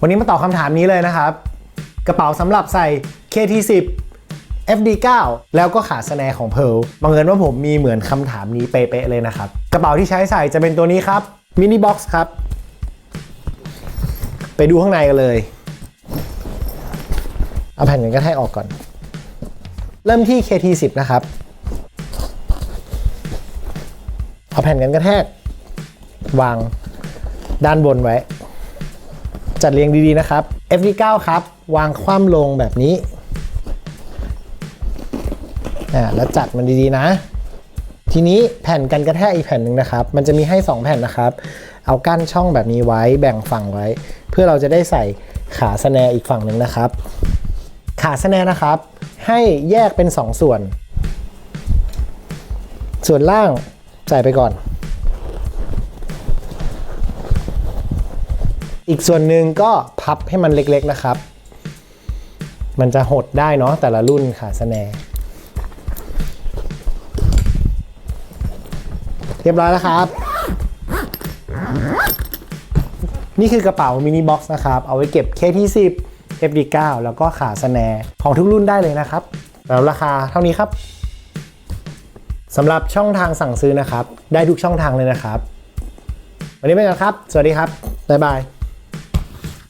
วันนี้มาตอบคำถามนี้เลยนะครับ กระเป๋าสำหรับใส่ KT10 FD9 แล้วก็ขาสแนร์ของ Pearl บังเอิญว่าผมมีเหมือนคำถามนี้เป๊ะๆเลยนะครับ กระเป๋าที่ใช้ใส่จะเป็นตัวนี้ครับมินิบ็อกซ์ครับ ไปดูข้างในกันเลย เอาแผ่นกันกระแทกออกก่อน เริ่มที่ KT10 นะครับ เอาแผ่นกันกระแทก วางด้านบนไว้ จัดเรียงดีๆนะครับ F9 ครับ วางคว่ำลงแบบนี้อ่าแล้วจัดมันดีๆนะ ทีนี้แผ่นกันกระแทกอีกแผ่นหนึ่งนะครับ มันจะมีให้ 2 แผ่นนะครับ เอากั้นช่องแบบนี้ไว้แบ่งฝั่งไว้ เพื่อเราจะได้ใส่ขาสแนร์อีกฝั่งหนึ่งนะครับ ขาสแนร์นะครับ ให้แยกเป็น 2 ส่วน ส่วนล่างใส่ไปก่อน อีกส่วนหนึ่งก็พับให้มันเล็กๆนะครับ มันจะหดได้เนาะแต่ละรุ่นขาสแนร์เรียบร้อยแล้วครับ นี่คือกระเป๋ามินิบ็อกซ์นะครับ เอาไว้เก็บ KT10 FD9 แล้วก็ขาสแนร์ของทุกรุ่นได้เลยนะครับแล้วราคาเท่านี้ครับสำหรับช่องทางสั่งซื้อนะครับ ได้ทุกช่องทางเลยนะครับ วันนี้ไปกันครับ สวัสดีครับ บ๊ายบาย